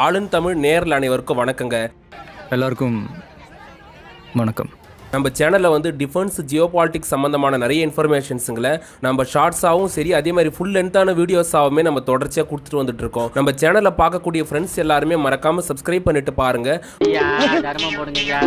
ஆளுன் தமிழ் நேரில் அனைவருக்கும் வணக்கங்க. எல்லாருக்கும் வணக்கம். நம்ம சேனலில் வந்து டிஃபென்ஸ் ஜியோ பாலிட்டிக்ஸ் சம்மந்தமான நிறைய இன்ஃபர்மேஷன்ஸுங்களை நம்ம ஷார்ட்ஸாகவும் சரி அதே மாதிரி ஃபுல் லென்த்தான வீடியோஸாகவுமே நம்ம தொடர்ச்சியாக கொடுத்துட்டு வந்துட்டு இருக்கோம் நம்ம சேனலில் பார்க்கக்கூடிய ஃப்ரெண்ட்ஸ் எல்லாருமே மறக்காமல் சப்ஸ்கிரைப் பண்ணிட்டு பாருங்க. ஐயா தர்மம் போடுங்கய்யா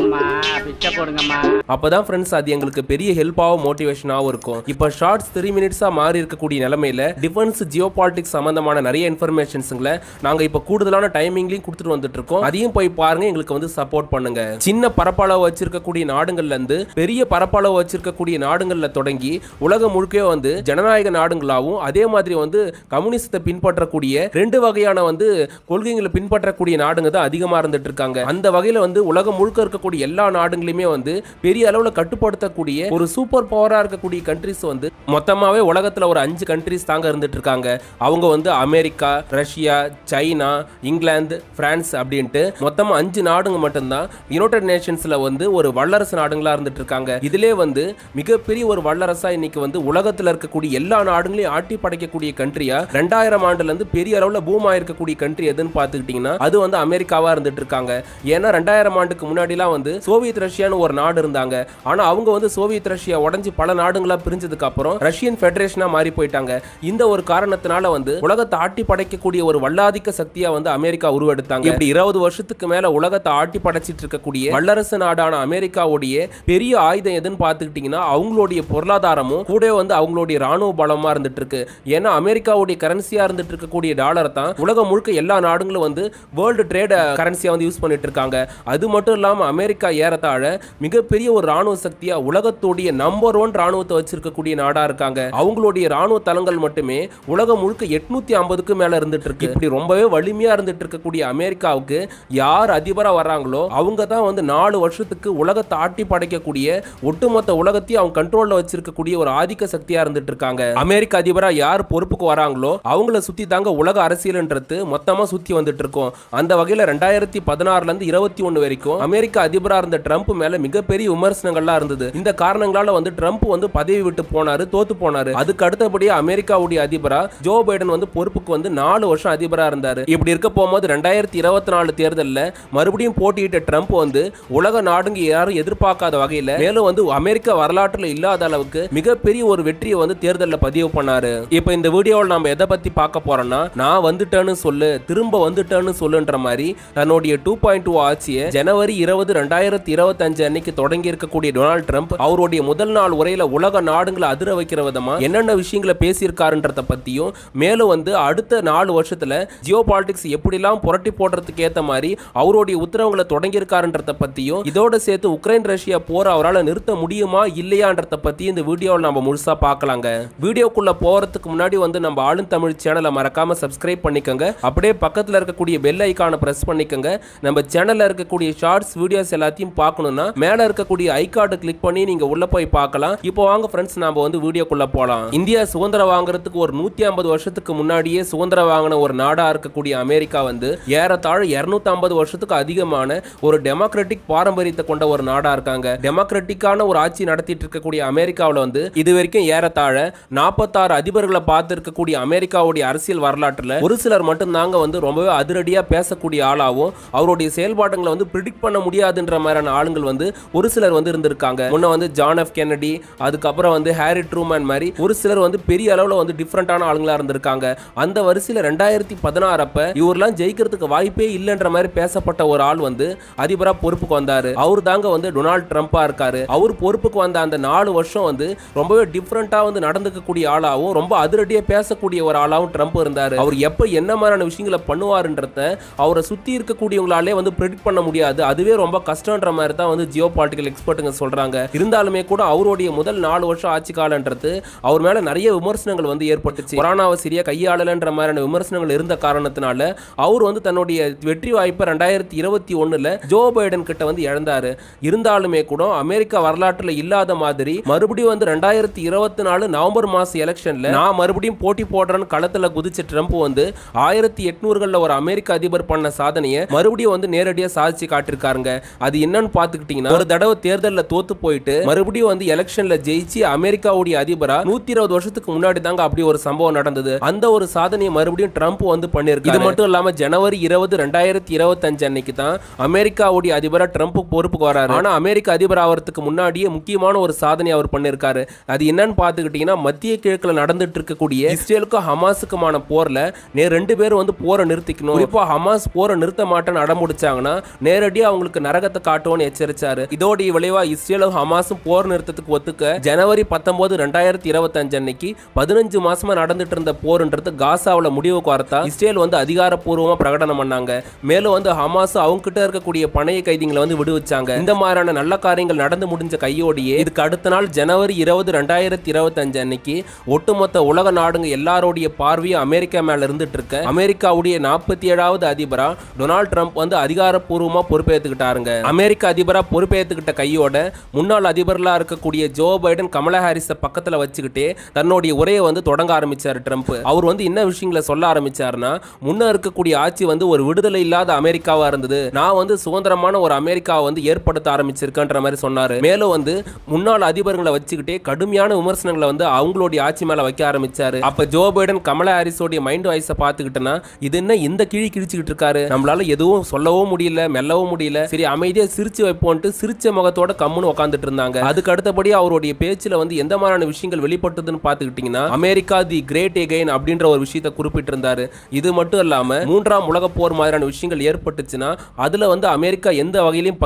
அம்மா பிச்சை போடுங்கம்மா. அப்போ தான் ஃப்ரெண்ட்ஸ் அது எங்களுக்கு பெரிய ஹெல்ப்பாகவும் மோட்டிவேஷனாகவும் இருக்கும். இப்போ ஷார்ட்ஸ் த்ரீ மினிட்ஸாக மாறி இருக்கக்கூடிய நிலமையில டிஃபென்ஸ் ஜியோ பாலிட்டிக்ஸ் சம்மந்தமான நிறைய இன்ஃபர்மேஷன்ஸுங்களை நாங்கள் இப்போ கூடுதலான டைமிங்லையும் கொடுத்துட்டு வந்துட்டு இருக்கோம் அதையும் போய் பாருங்க எங்களுக்கு வந்து சப்போர்ட் பண்ணுங்க. சின்ன பரப்பளவு வச்சிருக்கக்கூடிய நாடுகள்லேருந்து பெரிய பரப்பளவு வச்சிருக்கக்கூடிய நாடுகளில் தொடங்கி உலகம் முழுக்கவே வந்து ஜனநாயக நாடுகளாகவும் அதே மாதிரி வந்து கம்யூனிஸ்டத்தை பின்பற்றக்கூடிய ரெண்டு வகையான வந்து கொள்கைகளை பின்பற்றக்கூடிய நாடுங்க தான் அதிகமாக இருந்துட்டு இருக்காங்க அந்த வகையில் வந்து உலகம் முழுக்க இருக்கக்கூடிய எல்லா நாடுகளையுமே வந்து பெரிய அளவில் கட்டுப்படுத்தக்கூடிய ஒரு சூப்பர் பவராக இருக்கக்கூடிய கண்ட்ரிஸ் வந்து மொத்தமாகவே உலகத்தில் ஒரு அஞ்சு கண்ட்ரிஸ் தாங்க இருந்துட்டு இருக்காங்க அவங்க வந்து America Russia China England France அப்படின்ட்டு மொத்தமாக அஞ்சு நாடுங்க மட்டும்தான் யுனைடெட் நேஷன்ஸில் வந்து ஒரு வல்லரசு நாடுகளா இருந்துட்டு இருக்காங்க இதிலே வந்து மிகப்பெரிய ஒரு வல்லரசா இன்னைக்கு வந்து உலகத்துல இருக்கக்கூடிய எல்லா நாடுகளையும் ஆட்டி படைக்கக்கூடிய கண்ட்ரியா ரெண்டாயிரம் ஆண்டுல இருந்து பெரிய அளவுல பூமா இருக்கக்கூடிய கண்ட்ரி எதுன்னு பாத்துக்கிட்டீங்கன்னா அது வந்து அமெரிக்காவா இருந்துட்டு இருக்காங்க ஏன்னா ரெண்டாயிரம் ஆண்டுக்கு முன்னாடிலாம் வந்து சோவியத் ரஷ்யான்னு ஒரு நாடு இருந்தாங்க. ஆனா அவங்க வந்து சோவியத் ரஷ்யா உடஞ்சி பல நாடுகளா பிரிஞ்சதுக்கு அப்புறம் ரஷ்யன் ஃபெடரேஷனா மாறி போயிட்டாங்க. இந்த ஒரு காரணத்தினால வந்து உலகத்தை ஆட்டி படைக்கக்கூடிய ஒரு வல்லாதிக்க சக்தியா வந்து அமெரிக்கா உருவெடுத்தாங்க. இப்படி இருபது வருஷத்துக்கு மேல உலகத்தை ஆட்டி படைச்சிட்டு இருக்கக்கூடிய வல்லரசு நாடான அமெரிக்கா அமெரிக்காவுடைய பெரிய ஆயுதம் எதுன்னு பார்த்துக்கிட்டிங்கன்னா அவங்களுடைய பொருளாதாரமும் கூட வந்து அவங்களுடைய ராணுவ பலமா இருந்துட்டு இருக்கு ஏன்னா அமெரிக்காவுடைய கரன்சியா இருந்துட்டு இருக்கக்கூடிய டாலர் தான் உலகம் முழுக்க எல்லா நாடுகளும் வந்து வேர்ல்டு ட்ரேட் கரன்சியாக வந்து யூஸ் பண்ணிட்டு இருக்காங்க அது மட்டும் இல்லாமல் அமெரிக்கா ஏறத்தாழ மிகப்பெரிய ஒரு ராணுவ சக்தியா உலகத்துடைய நம்பர் ஒன் ராணுவத்தை வச்சிருக்கக்கூடிய நாடா இருக்காங்க. அவங்களுடைய ராணுவ தளங்கள் மட்டுமே உலகம் முழுக்க எட்நூத்தி ஐம்பதுக்கு மேல இருந்துட்டு இருக்கு இப்படி ரொம்பவே வலிமையா இருந்துட்டு இருக்கக்கூடிய அமெரிக்காவுக்கு யார் அதிபரா வர்றாங்களோ அவங்க தான் வந்து நாலு வருஷத்துக்கு உலகத்தை ஆட்டி படைக்கக்கூடிய ஒட்டுமொத்த உலகத்தையும் அவங்க கண்ட்ரோல்ல வச்சிருக்கக்கூடிய ஒரு ஆதிக்க சக்தியா இருந்துட்டு இருக்காங்க அமெரிக்க அதிபரா யார் பொறுப்புக்கு வராங்களோ அவங்கள சுத்தி தாங்க உலக அரசியல்ன்றது மொத்தமா சுத்தி வந்துட்டு இருக்கோம் அந்த வகையில ரெண்டாயிரத்தி பதினாறுல இருந்து இருபத்தி ஒண்ணு வரைக்கும் அமெரிக்க அதிபரா இருந்த ட்ரம்ப் மேல மிகப்பெரிய விமர்சனங்கள்லாம் இருந்தது. இந்த காரணங்களால வந்து ட்ரம்ப் வந்து பதவி விட்டு போனாரு தோத்து போனாரு. அதுக்கு அடுத்தபடியே அமெரிக்காவுடைய அதிபரா ஜோ பைடன் வந்து பொறுப்புக்கு வந்து நாலு வருஷம் அதிபரா இருந்தாரு. இப்படி இருக்க போகும்போது ரெண்டாயிரத்தி இருபத்தி நாலு தேர்தலில் மறுபடியும் போட்டியிட்ட ட்ரம்ப் வந்து உலக நாடுங்க யாரும் எதிர்பார்க்காத வகையில மேலும் வந்து அமெரிக்க வரலாற்றுல இல்லாத அளவுக்கு மிகப்பெரிய ஒரு வெற்றியை வந்து தேர்தலில் பதிவு பண்ணாரு. இப்போ இந்த வீடியோவில் நம்ம எதை பத்தி பார்க்க போறோம்னா நான் வந்துட்டேன்னு சொல்லு திரும்ப வந்துட்டேன்னு சொல்லுன்ற மாதிரி தன்னுடைய டூ பாயிண்ட் டூ ஆட்சியை ஜனவரி இருபது ரெண்டாயிரத்தி இருபத்தஞ்சு அன்னைக்கு தொடங்கி இருக்கக்கூடிய டொனால்ட் ட்ரம்ப் அவருடைய முதல் நாள் உரையில உலக நாடுகளை அதிர வைக்கிற விதமா என்னென்ன விஷயங்களை பேசியிருக்காருன்றத பத்தியும் மேலும் வந்து அடுத்த நாலு வருஷத்துல ஜியோ பாலிடிக்ஸ் எப்படிலாம் புரட்டி போடுறதுக்கு ஏற்ற மாதிரி அவருடைய உத்தரவுகளை தொடங்கியிருக்காருன்றத பத்தியும் இதோட சேர்த்து உக்ரைன் ரஷ்யா போர் அவரால் நிறுத்த முடியுமா இல்லையான்றத பற்றி இந்த வீடியோவில் நம்ம முழுசா பார்க்கலாங்க. வீடியோக்குள்ள போறதுக்கு முன்னாடி வந்து நம்ம ஆளும் தமிழ் சேனலை மறக்காம சப்ஸ்கிரைப் பண்ணிக்கோங்க. அப்படியே பக்கத்தில் இருக்கக்கூடிய பெல் ஐக்கானை பிரஸ் பண்ணிக்கோங்க. நம்ம சேனல்ல இருக்கக்கூடிய ஷார்ட்ஸ் வீடியோஸ் எல்லாத்தையும் பார்க்கணும்னா மேல இருக்கக்கூடிய ஐக்கார்டு கிளிக் பண்ணி நீங்க உள்ள போய் பார்க்கலாம். இப்போ வாங்க ஃப்ரெண்ட்ஸ் நாம வந்து வீடியோக்குள்ள போலாம். இந்தியா சுதந்திரம் வாங்குறதுக்கு ஒரு நூத்தி ஐம்பது வருஷத்துக்கு முன்னாடியே சுதந்திரம் வாங்கின ஒரு நாடா இருக்கக்கூடிய அமெரிக்கா வந்து ஏறத்தாழ இருநூத்தி ஐம்பது வருஷத்துக்கு அதிகமான ஒரு டெமோக்ராட்டிக் பாரம்பரியத்தை கொண்ட ஒரு நாடு இருக்காங்க. டெமோக்ராட்டிக்கான ஒரு ஆட்சி நடத்திட்டு இருக்கக்கூடிய அமெரிக்காவில் வந்து இது வரைக்கும் ஏறத்தாழ நாற்பத்தாறு அதிபர்களை பார்த்து இருக்கக்கூடிய அமெரிக்காவுடைய அரசியல் வரலாற்றில் ஒரு சிலர் மட்டும்தாங்க வந்து ரொம்பவே அதிரடியா பேசக்கூடிய ஆளாகவும் அவருடைய செயல்பாடுகளை வந்து ப்ரிடிக்ட் பண்ண முடியாதுன்ற மாதிரியான ஆளுங்கள் வந்து ஒரு சிலர் வந்து இருந்திருக்காங்க. முன்ன வந்து ஜான் எஃப் கென்னடி அதுக்கப்புறம் வந்து ஹாரி ட்ரூமேன் மாதிரி ஒரு சிலர் வந்து பெரிய அளவில் வந்து டிஃப்ரெண்டான ஆளுங்களா இருந்திருக்காங்க. அந்த வரிசையில் ரெண்டாயிரத்தி பதினாறு அப்ப இவரெல்லாம் ஜெயிக்கிறதுக்கு வாய்ப்பே இல்லைன்ற மாதிரி பேசப்பட்ட ஒரு ஆள் வந்து அதிபராக பொறுப்புக்கு வந்தார். அவர் தாங்க வந்து டொனால்ட் ட்ரம்ப்பா இருக்காரு. அவர் பொறுப்புக்கு வந்த அந்த நாலு வருஷம் வந்து ரொம்பவே டிஃப்ரெண்ட்டாக வந்து நடந்துக்கக்கூடிய ஆளாகவும் ரொம்ப அதிரடியாக பேசக்கூடிய ஒரு ஆளாகவும் ட்ரம்ப் இருந்தார். அவர் எப்போ என்ன மாதிரியான விஷயங்களை பண்ணுவாருன்றத அவரை சுத்தி இருக்கக்கூடியவங்களாலே வந்து ப்ரெடிக்ட் பண்ண முடியாது. அதுவே ரொம்ப கஷ்டன்ற மாதிரி தான் வந்து ஜியோ பாலிட்டிக்கல் எக்ஸ்பர்ட்டுங்க சொல்றாங்க. இருந்தாலுமே கூட அவருடைய முதல் நாலு வருஷம் ஆட்சி காலன்றது அவர் மேலே நிறைய விமர்சனங்கள் வந்து ஏற்பட்டுச்சு. கொரோனாவை சரியாக கையாளலைன்ற மாதிரியான விமர்சனங்கள் இருந்த காரணத்தினால அவர் வந்து தன்னுடைய வெற்றி வாய்ப்பை ரெண்டாயிரத்தி இருபத்தி ஒன்றில் ஜோ பைடன் கிட்ட வந்து இழந்தார். இருந்தாலுமே கூட அமெரிக்கா வரலாற்றுல இல்லாத மாதிரி மறுபடியும் வந்து ரெண்டாயிரத்தி இருபத்தி நாலு நவம்பர் மாச எலெக்ஷன்ல நான் மறுபடியும் போட்டி போடுறேன்னு களத்துல குதிச்ச ட்ரம்ப் வந்து ஆயிரத்தி எட்நூறுகள்ல ஒரு அமெரிக்க அதிபர் பண்ண சாதனையை மறுபடியும் வந்து நேரடியா சாதிச்சு காட்டிருக்காருங்க அது என்னன்னு பாத்துக்கிட்டீங்கன்னா ஒரு தடவை தேர்தலில் தோத்து போயிட்டு மறுபடியும் வந்து எலெக்ஷன்ல ஜெயிச்சு அமெரிக்காவுடைய அதிபரா நூத்தி இருபது வருஷத்துக்கு முன்னாடி தாங்க அப்படி ஒரு சம்பவம் நடந்தது. அந்த ஒரு சாதனையை மறுபடியும் ட்ரம்ப் வந்து பண்ணிருக்கு இது மட்டும் இல்லாம ஜனவரி இருபது ரெண்டாயிரத்தி இருபத்தஞ்சு அன்னைக்கு தான் அமெரிக்காவுடைய அதிபரா ட்ரம்ப் பொறுப்புக்கு வராரு. ஆனால் அமெரிக்க அதிபர் ஆகிறதுக்கு முன்னாடியே முக்கியமான ஒரு சாதனை அவர் பண்ணிருக்காரு. அது என்னன்னு பார்த்துக்கிட்டிங்கன்னா மத்திய கிழக்குல நடந்துட்டு இருக்கக்கூடிய இஸ்ரேலுக்கும் ஹமாஸுக்குமான போர்ல நே ரெண்டு பேரும் வந்து போரை நிறுத்திக்கணும். இப்போ ஹமாஸ் போரை நிறுத்த மாட்டேன்னு அடமுடிச்சாங்கன்னா நேரடியாக அவங்களுக்கு நரகத்தை காட்டுவோம்னு எச்சரிச்சாரு. இதோடைய விளைவா இஸ்ரேலும் ஹமாஸும் போர் நிறுத்தத்துக்கு ஒத்துக்க ஜனவரி பத்தொன்பது ரெண்டாயிரத்தி இருபத்தஞ்சு அன்னைக்கு பதினஞ்சு மாசமா நடந்துட்டு இருந்த போர்ன்றது காசாவில் முடிவுக்கு வரத்தா இஸ்ரேல் வந்து அதிகாரப்பூர்வமாக பிரகடனம் பண்ணாங்க. மேலும் வந்து ஹமாஸ் அவங்க கிட்ட இருக்கக்கூடிய பணைய கைதிகளை வந்து விடுவிச்சாங்க. இந்த மாதிரியான நல்ல காரியங்கள் நடந்து முடிஞ்ச கையோடையே இதுக்கு அடுத்த நாள் ஜனவரி இருபது ரெண்டாயிரத்தி இருபத்தஞ்சு அன்னைக்கு ஒட்டுமொத்த உலக நாடுங்க எல்லாரோடைய பார்வையும் அமெரிக்கா மேல இருந்துட்டு இருக்க. அமெரிக்காவுடைய நாற்பத்தி ஏழாவது அதிபரா டொனால்ட் ட்ரம்ப் வந்து அதிகாரப்பூர்வமா பொறுப்பேற்றுக்கிட்டாருங்க அமெரிக்க அதிபரா பொறுப்பேற்றுக்கிட்ட கையோட முன்னாள் அதிபர்களா இருக்கக்கூடிய ஜோ பைடன் கமலா ஹாரிஸை பக்கத்துல வச்சுக்கிட்டே தன்னுடைய உரையை வந்து தொடங்க ஆரம்பிச்சார் ட்ரம்ப். அவர் வந்து என்ன விஷயங்களை சொல்ல ஆரம்பிச்சாருன்னா முன்ன இருக்கக்கூடிய ஆட்சி வந்து ஒரு விடுதலை இல்லாத அமெரிக்காவா இருந்தது. நான் வந்து சுதந்திரமான ஒரு அமெரிக்காவை வந்து ஏற்படுத்த ஆரம்பிச்சிருக்கேன்ற மாதிரி சொன்னாரு. மேலும் வந்து முன்னாள் அதிபர்களை வச்சுக்கிட்டே கடுமையான விமர்சனங்களை வந்து அவங்களுடைய ஆட்சி மேல வைக்க ஆரம்பிச்சாரு. அப்ப ஜோ பைடன் கமலா ஹாரிஸோடைய மைண்ட் வாய்ஸை பார்த்துக்கிட்டனா இது என்ன இந்த கிழி கிழிச்சுக்கிட்டு இருக்காரு? நம்மளால எதுவும் சொல்லவும் முடியல மெல்லவும் முடியல. சரி அமைதியா சிரிச்சு வைப்போன்ட்டு சிரிச்ச முகத்தோட கம்முன்னு உட்காந்துட்டு இருந்தாங்க. அதுக்கு அடுத்தபடி அவருடைய பேச்சுல வந்து எந்த மாதிரியான விஷயங்கள் வெளிப்பட்டதுன்னு பார்த்துக்கிட்டிங்கன்னா அமெரிக்கா தி கிரேட் எகைன் அப்படின்ற ஒரு விஷயத்தை குறிப்பிட்டிருந்தாரு. இது மட்டும் இல்லாம மூன்றாம் உலக போர் மாதிரியான விஷயங்கள் ஏற்பட்டுச்சுன்னா அதுல வந்து அமெரிக்கா எந்த வகையிலும்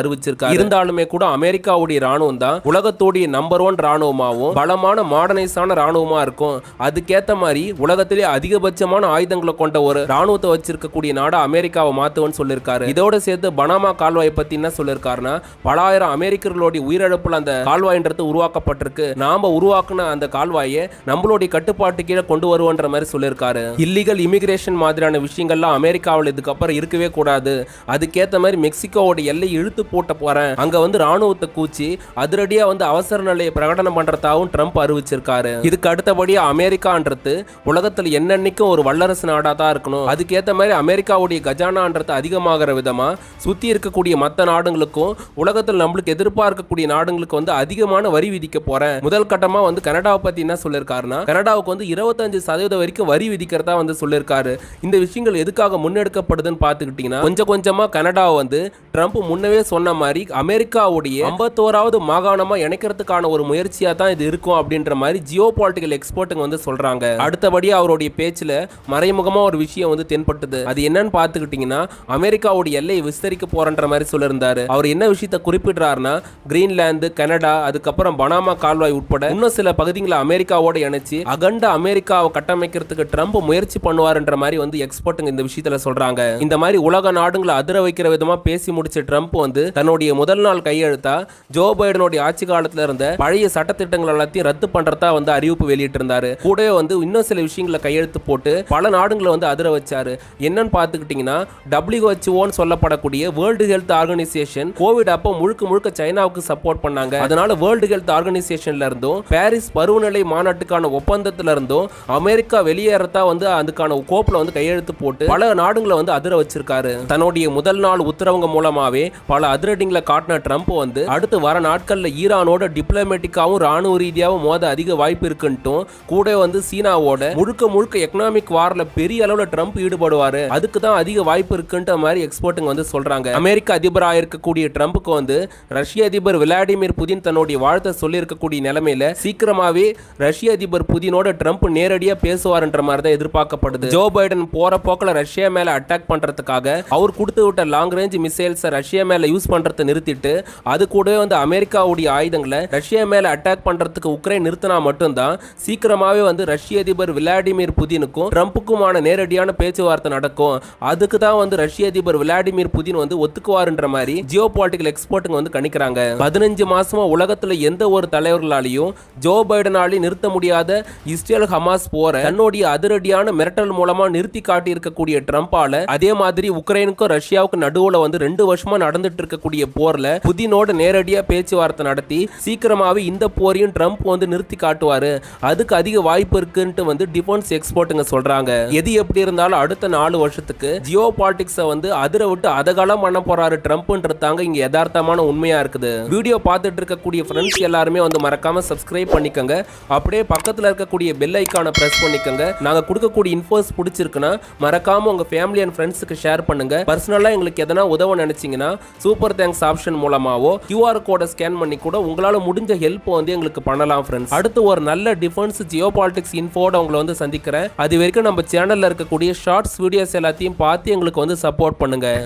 அறிவிச்சிருக்காரு. இருந்தாலுமே கூட அமெரிக்காவுடைய ராணுவம் தான் உலகத்தோடைய நம்பர் ஒன் ராணுவமாகவும் பலமான மாடர்னைஸான ராணுவமா இருக்கும். அதுக்கேத்த மாதிரி உலகத்திலே அதிகபட்சமான ஆயுதங்களை கொண்ட ஒரு ராணுவத்தை வச்சிருக்கக்கூடிய நாடா அமெரிக்காவை மாத்துவன்னு சொல்லியிருக்காரு இதோட சேர்த்து பனாமா கால்வாய் பத்தி என்ன சொல்லியிருக்காருன்னா பல ஆயிரம் அமெரிக்கர்களுடைய உயிரிழப்புல அந்த கால்வாய்ன்றது உருவாக்கப்பட்டிருக்கு. நாம உருவாக்குன அந்த கால்வாயை நம்மளுடைய கட்டுப்பாட்டு கீழே கொண்டு வருவோன்ற மாதிரி சொல்லியிருக்காரு இல்லீகல் இமிகிரேஷன் மாதிரியான விஷயங்கள்லாம் அமெரிக்காவில் இதுக்கப்புறம் இருக்கவே கூடாது. அதுக்கேற்ற மாதிரி மெக்சிகோவோட எல்லை இழுத்து போட்ட போறேன். அங்க வந்து ராணுவத்தை கூச்சி அதிரடியா வந்து அவசர நிலையை பிரகடனம் பண்றதாவும் ட்ரம்ப் அறிவிச்சிருக்காரு. இதுக்கு அடுத்தபடியா அமெரிக்கான்றது உலகத்துல என்னன்னைக்கும் ஒரு வல்லரசு நாடா தான் இருக்கணும். அதுக்கேத்த மாதிரி அமெரிக்காவுடைய கஜானான்றது அதிகமாகிற விதமா சுத்தி இருக்கக்கூடிய மற்ற நாடுகளுக்கும் உலகத்தில் நம்மளுக்கு எதிர்பார்க்கக்கூடிய நாடுகளுக்கு வந்து அதிகமான வரி விதிக்க போறேன். முதல் கட்டமா வந்து கனடாவை பத்தி என்ன சொல்லியிருக்காருன்னா கனடாவுக்கு வந்து இருபத்தஞ்சு சதவீதம் வரைக்கும் வரி விதிக்கிறதா வந்து சொல்லியிருக்காரு இந்த விஷயங்கள் எதுக்காக முன்னெடுக்கப்படுதுன்னு பார்த்துக்கிட்டீங்கன்னா கொஞ்சம் கொஞ்சமாக கனடாவை வந்து ட்ரம்ப் முன்னவே சொன்ன மாதிரி அமெரிக்காவுடைய ஐம்பத்தோராவது மாகாணமா இணைக்கிறதுக்கான ஒரு முயற்சியா தான் இது இருக்கும் அப்படின்ற மாதிரி ஜியோ பாலிட்டிக்கல் எக்ஸ்பர்ட்டுங்க வந்து சொல்றாங்க. அடுத்தபடி அவருடைய பேச்சுல மறைமுகமா ஒரு விஷயம் வந்து தென்பட்டது. அது என்னன்னு பாத்துக்கிட்டீங்கன்னா அமெரிக்காவுடைய எல்லையை விஸ்தரிக்க போறன்ற மாதிரி சொல்லியிருந்தாரு. அவர் என்ன விஷயத்த குறிப்பிடுறாருன்னா கிரீன்லாந்து கனடா அதுக்கப்புறம் பனாமா கால்வாய் உட்பட இன்னும் சில பகுதிகளை அமெரிக்காவோட இணைச்சு அகண்ட அமெரிக்காவை கட்டமைக்கிறதுக்கு ட்ரம்ப் முயற்சி பண்ணுவாருன்ற மாதிரி வந்து எக்ஸ்பர்ட்டுங்க இந்த விஷயத்துல சொல்றாங்க. இந்த மாதிரி உலக நாடுகளை அதிர வைக்கிற விதமா பேசி முடிச்ச ட்ரம்ப் வந்து தன்னுடைய முதல் நாள் கையெழுத்தா ஜோ பைடனுடைய ஆட்சி காலத்துல இருந்த பழைய சட்டத்திட்டங்கள் எல்லாத்தையும் ரத்து பண்றதா வந்து அறிவிப்பு வெளியிட்டு இருந்தாரு கூடவே வந்து இன்னும் சில விஷயங்களை கையெழுத்து போட்டு பல நாடுகளை வந்து அதிர வச்சாரு. என்னன்னு பார்த்துக்கிட்டிங்கன்னா டபிள்யூஹெச்ஓன்னு சொல்லப்படக்கூடிய வேர்ல்டு ஹெல்த் ஆர்கனைசேஷன் கோவிட் அப்போ முழுக்க முழுக்க சைனாவுக்கு சப்போர்ட் பண்ணாங்க. அதனால வேர்ல்டு ஹெல்த் ஆர்கனைசேஷன்ல இருந்தும் பாரிஸ் பருவநிலை மாநாட்டுக்கான ஒப்பந்தத்துல இருந்தும் அமெரிக்கா வெளியேறதா வந்து அதுக்கான கோப்புல வந்து கையெழுத்து போட்டு பல நாடுகளை வந்து அதிர வச்சிருக்காரு. தன்னுடைய முதல் நாள் உத்தரவுங்க மூலமாவே பல அதிரடிங்களை காட்டின ட்ரம்ப் வந்து அடுத்து வர நாட்களில் ஈரானோட டிப்ளமேட்டிக்காவும் ராணுவ ரீதியாகவும் மோத அதிக வாய்ப்பு இருக்குன்ட்டும் கூட வந்து சீனாவோட முழுக்க முழுக்க எக்கனாமிக் வாரில் பெரிய அளவில் ட்ரம்ப் ஈடுபடுவாரு. அதுக்கு தான் அதிக வாய்ப்பு இருக்குன்ற மாதிரி எக்ஸ்பர்ட்டுங்க வந்து சொல்றாங்க. அமெரிக்க அதிபராக இருக்கக்கூடிய ட்ரம்ப்புக்கு வந்து ரஷ்ய அதிபர் விளாடிமிர் புதின் தன்னுடைய வாழ்த்தை சொல்லியிருக்கக்கூடிய நிலைமையில சீக்கிரமாவே ரஷ்ய அதிபர் புதினோட ட்ரம்ப் நேரடியாக பேசுவார்ன்ற மாதிரி தான் எதிர்பார்க்கப்படுது. ஜோ பைடன் போற போக்கில் ரஷ்யா மேல அட்டாக் பண்றதுக்காக அவர் கொடுத்து விட்ட லாங் ரேஞ்ச் மிசைல்ஸை ரஷ்யா மேல யூஸ் பண்ணுறதை நிறுத்திட்டு அது கூடவே வந்து அமெரிக்காவுடைய ஆயுதங்களை ரஷ்யா மேலே அட்டாக் பண்றதுக்கு உக்ரைன் நிறுத்தினா மட்டும்தான் சீக்கிரமாவே வந்து ரஷ்ய அதிபர் விளாடிமிர் புதினுக்கும் ட்ரம்ப்புக்குமான நேரடியான பேச்சுவார்த்தை நடக்கும். அதுக்கு தான் வந்து ரஷ்ய அதிபர் விளாடிமிர் புதின் வந்து ஒத்துக்குவாருன்ற மாதிரி ஜியோ பாலிட்டிக்கல் எக்ஸ்பர்ட்டுங்க வந்து கணிக்கிறாங்க. பதினஞ்சு மாசமா உலகத்துல எந்த ஒரு தலைவர்களாலையும் ஜோ பைடனாலையும் நிறுத்த முடியாத இஸ்ரேல் ஹமாஸ் போற தன்னுடைய அதிரடியான மிரட்டல் மூலமா நிறுத்தி காட்டி இருக்கக்கூடிய ட்ரம்பால அதே மாதிரி உக்ரைனுக்கும் ரஷ்யாவுக்கும் நடுவுல வந்து ரெண்டு வருஷமா நடந்துட்டு இருக்கக்கூடிய போர்ல புதினோட நேரடியா பேச்சுவார்த்தை நடத்தி சீக்கிரமாவே இந்த போரையும் ட்ரம்ப் வந்து நிறுத்தி காட்டுவாரு. அதுக்கு அதிக வாய்ப்பு இருக்குன்ட்டு வந்து டிஃபென்ஸ் எக்ஸ்போர்ட்டுங்க சொல்றாங்க. எது எப்படி இருந்தாலும் அடுத்த நாலு வருஷத்துக்கு ஜியோ பாலிடிக்ஸை வந்து அதிர விட்டு அதகாலம் பண்ண போறாரு ட்ரம்ப்ன்றதாங்க இங்க யதார்த்தமான உண்மையா இருக்குது. வீடியோ பார்த்துட்டு இருக்கக்கூடிய ஃப்ரெண்ட்ஸ் எல்லாருமே வந்து மறக்காம சப்ஸ்கிரைப் பண்ணிக்கோங்க. அப்படியே பக்கத்துல இருக்கக்கூடிய பெல் ஐக்கானை பிரஸ் பண்ணிக்கோங்க. நாங்க கொடுக்கக்கூடிய இன்ஃபோஸ் பிடிச்சிருக்குன்னா மறக்காம உங்க ஃபேமிலி அண்ட் ஃப்ரெண்ட்ஸுக்கு ஷேர் பண்ணுங்க. பர்சனலா எங்களுக்கு எதனா உதவ நினைச்சீங்கன்னா சூப்பர் சூப்பர் தேங்க்ஸ் ஆப்ஷன் மூலமாவோ கியூஆர் கோடை ஸ்கேன் பண்ணி கூட உங்களால் முடிஞ்ச ஹெல்ப் வந்து எங்களுக்கு பண்ணலாம் ஃப்ரெண்ட்ஸ் அடுத்து ஒரு நல்ல டிஃபென்ஸ் ஜியோ பாலிடிக்ஸ் இன்ஃபோட உங்களை வந்து சந்திக்கிறேன். அது வரைக்கும் நம்ம சேனலில் இருக்கக்கூடிய ஷார்ட்ஸ் வீடியோஸ் எல்லாத்தையும் பார்த்து எங்களுக்கு வந்து சப்போர்ட் பண்ணுங்கள்